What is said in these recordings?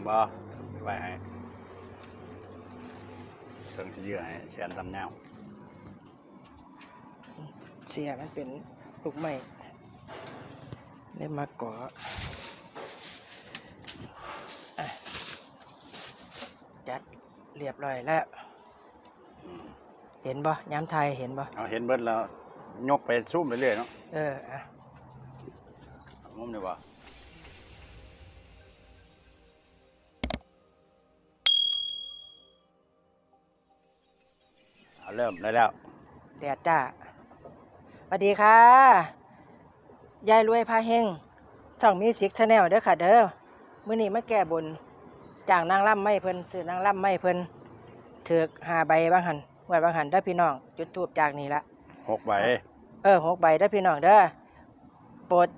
งบ่ไว้ให้เชิงที่เยื่อให้แขนตำเงาวเสียมันเป็นลูกไม้ได้มาก่ออะจัดเรียบร้อยแล้วอืมเห็นบ่ย้ำไทยเห็นบ่เอาเห็นเบิดแล้วยกไปซูมไปเรื่อยเนาะเอออะมุมนี่บ่ เอาเริ่มได้แล้วแดดจ้าสวัสดีค่ะ ยายรวยพาเฮงช่องมิวสิกชาแนลเด้อค่ะเด้อมื้อนี้มาแก้บนจ้างนางล่ำไม่เพิ่นซื้อนางล่ำไม่เพิ่นถือกหาใบบางหันไว้บางหันเด้อพี่น้อง จุดทูบจากนี่ละหกใบเออหกใบเด้อพี่น้องเด้อโปรด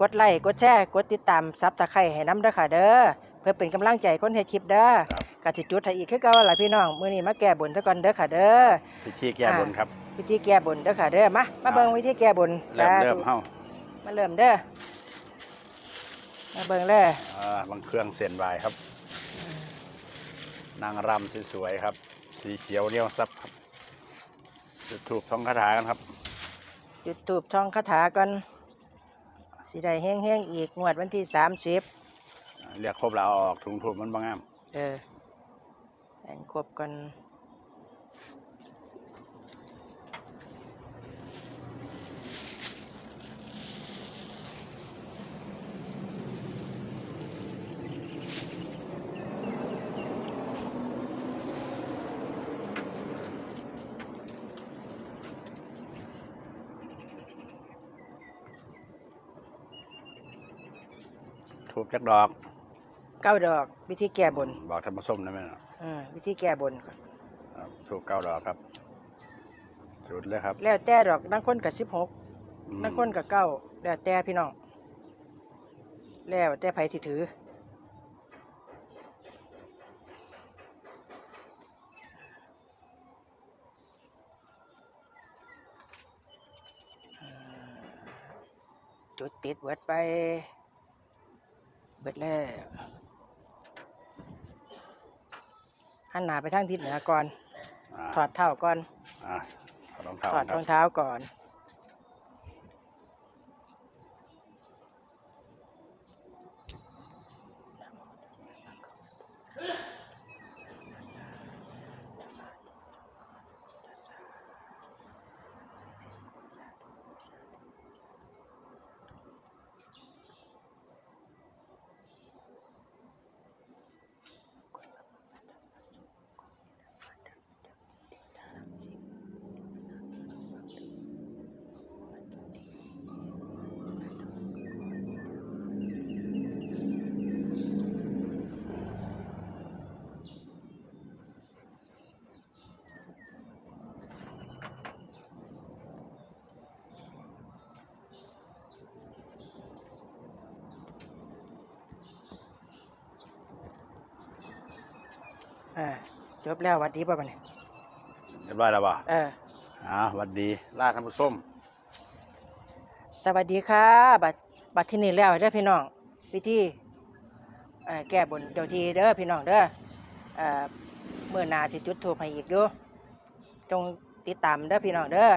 กดไลค์กดแชร์กดติดตามซับตะไคร้ให้น้ำเด้อค่ะเด้อเพื่อเป็นกำลังใจคนเฮ็ดคลิปเด้อ ครับ กสิจุดให้อีกคือเก่าล่ะพี่น้องมื้อนี้มาแก้บนซะก่อนเด้อค่ะเด้อพิธีแก้บนครับ วิธีแก้บนเด้อค่ะเด้อมามาเบิ่งวิธีแก้บนเริ่มสาธุเริ่มเฮามาเริ่มเด้อมาเบิ่งเลยอ่าบางเครื่องเส้นไหวครับ นางรำสวยๆครับ สีเขียวเหนียวซับครับจุดถูกท้องคาถากันครับ จุดทูบท่องคาถาก่อนสิได้แห้งๆอีกงวดวันที่30เรียกครบแล้วเอาออกถุงถูกมันบางงาม เออ แต่งครบกันถูกจักดอก เก้าดอก วิธีแก้บน บอกท่านผู้ชมได้ไหมเนาะเออวิธีแก้บนก่อนครับถูกเก้าดอกครับ จุดเลยครับ แล้วแต่ดอกนังคนกับสิบหกอืมนังคนกับเก้าแล้วแต่พี่น้อง แล้วแต่ไผสิถือ จุดติดเบิดไป เบิดแล้ว หันหน้าไปทางทิศเหนือก่อนอ่าถอดเท้าก่อน อ่าถอดรองเท้าถอดครรัอบงเท้าก่อน อ่าจบแล้วหวัดดีป่ะบัดเนี่ยเรียบร้อยแล้วบ่เออ อ่าหวัดดีลาท่านผู้ชมสวัสดีค่ะ บัดบัดที่นี่แล้วเด้อพี่น้องพิธีเอ่อแก้บนเจ้าที่เด้อพี่น้องเด้อเอ่อเมื่อหนาสิจุดถูกให้อีกอยู่จงติดตามเด้อพี่น้องเด้อ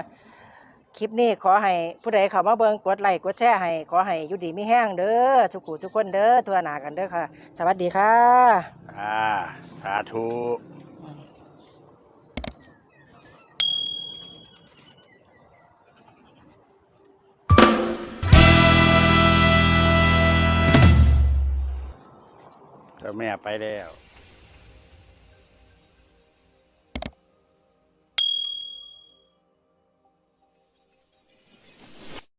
คลิปนี้ขอให้ผู้ใดเข้ามาเบิ่งกดไลค์กดแชร์ให้ขอให้อยู่ดีมีแห้งเด้อทุกผู้ทุกคนเด้อทั่วหน้ากันเด้อค่ะ สวัสดีค่ะ อ่า สาธุเจ้าแม่ไปแล้ว